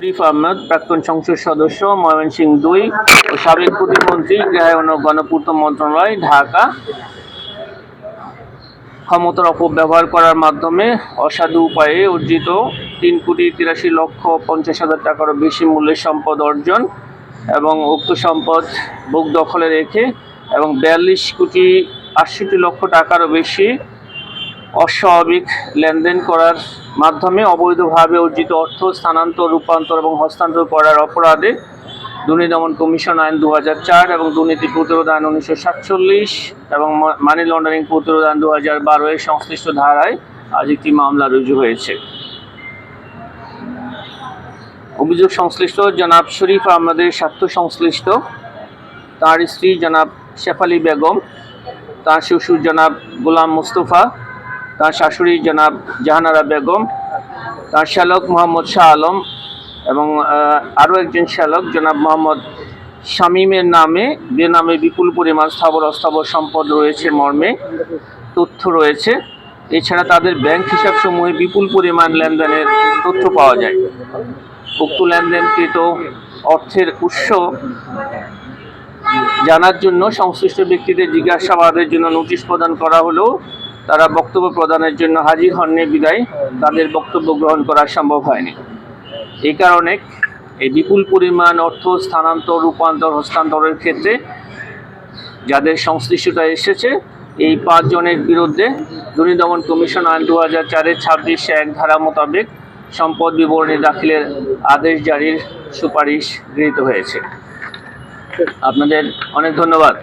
শরীফ আহমদ, প্রাক্তন সংসদ সদস্য ময়মনসিংহ দুই ও সাবেক প্রতিমন্ত্রী গৃহায়ন ও গণপূর্ত মন্ত্রণালয়, ঢাকা। ক্ষমতার অপব্যবহার করার মাধ্যমে অসাধু উপায়ে অর্জিত তিন কোটি তিরাশি লক্ষ পঞ্চাশ হাজার টাকারও বেশি মূল্যের সম্পদ অর্জন এবং উক্ত সম্পদ বুক দখলে রেখে এবং বিয়াল্লিশ কোটি আটষট্টি লক্ষ টাকারও বেশি অস্বাভাবিক লেনদেন করার মাধ্যমে অবৈধভাবে অর্জিত অর্থ স্থানান্তর, রূপান্তর এবং হস্তান্তর করার অপরাধে দুর্নীতি দমন কমিশন আইন দু চার এবং দুর্নীতি প্রতিরোধ আইন উনিশশো সাতচল্লিশ এবং মানি লন্ডারিং প্রতিরোধ আইন দু হাজার বারো এর সংশ্লিষ্ট ধারায় আজ একটি মামলা রুজু হয়েছে। অভিযোগ সংশ্লিষ্ট জনাব শরীফ আহমদের স্বার্থ সংশ্লিষ্ট। তার স্ত্রী জনাব শেফালি বেগম, তার শ্বশুর জনাব গোলাম মুস্তফা তার শাশুড়ি জনাব জাহানারা বেগম, তার শ্যালক মোহাম্মদ শাহ আলম এবং আরও একজন শ্যালক জনাব মোহাম্মদ শামীমের নামে বেনামে বিপুল পরিমাণ স্থাবর অস্থাবর সম্পদ রয়েছে মর্মে, তথ্য রয়েছে। এছাড়া তাদের ব্যাংক হিসাবসমূহে বিপুল পরিমাণ লেনদেনের তথ্য পাওয়া যায়। উক্ত লেনদেনকৃত অর্থের উৎস জানার জন্য সংশ্লিষ্ট ব্যক্তিদের জিজ্ঞাসাবাদের জন্য নোটিশ প্রদান করা হলেও তারা বক্তব্য প্রদানের জন্য হাজির হননি, বিদায় তাদের বক্তব্য গ্রহণ করা সম্ভব হয়নি। এই কারণে এই বিপুল পরিমাণ অর্থ স্থানান্তর, রূপান্তর, হস্তান্তরের ক্ষেত্রে যাদের সংশ্লিষ্টতা এসেছে, এই পাঁচজনের বিরুদ্ধে দুর্নীতি দমন কমিশন আইন দু হাজার চারের ছাব্বিশ এক ধারা মোতাবেক সম্পদ বিবরণী দাখিলের আদেশ জারির সুপারিশ গৃহীত হয়েছে। আপনাদের অনেক ধন্যবাদ।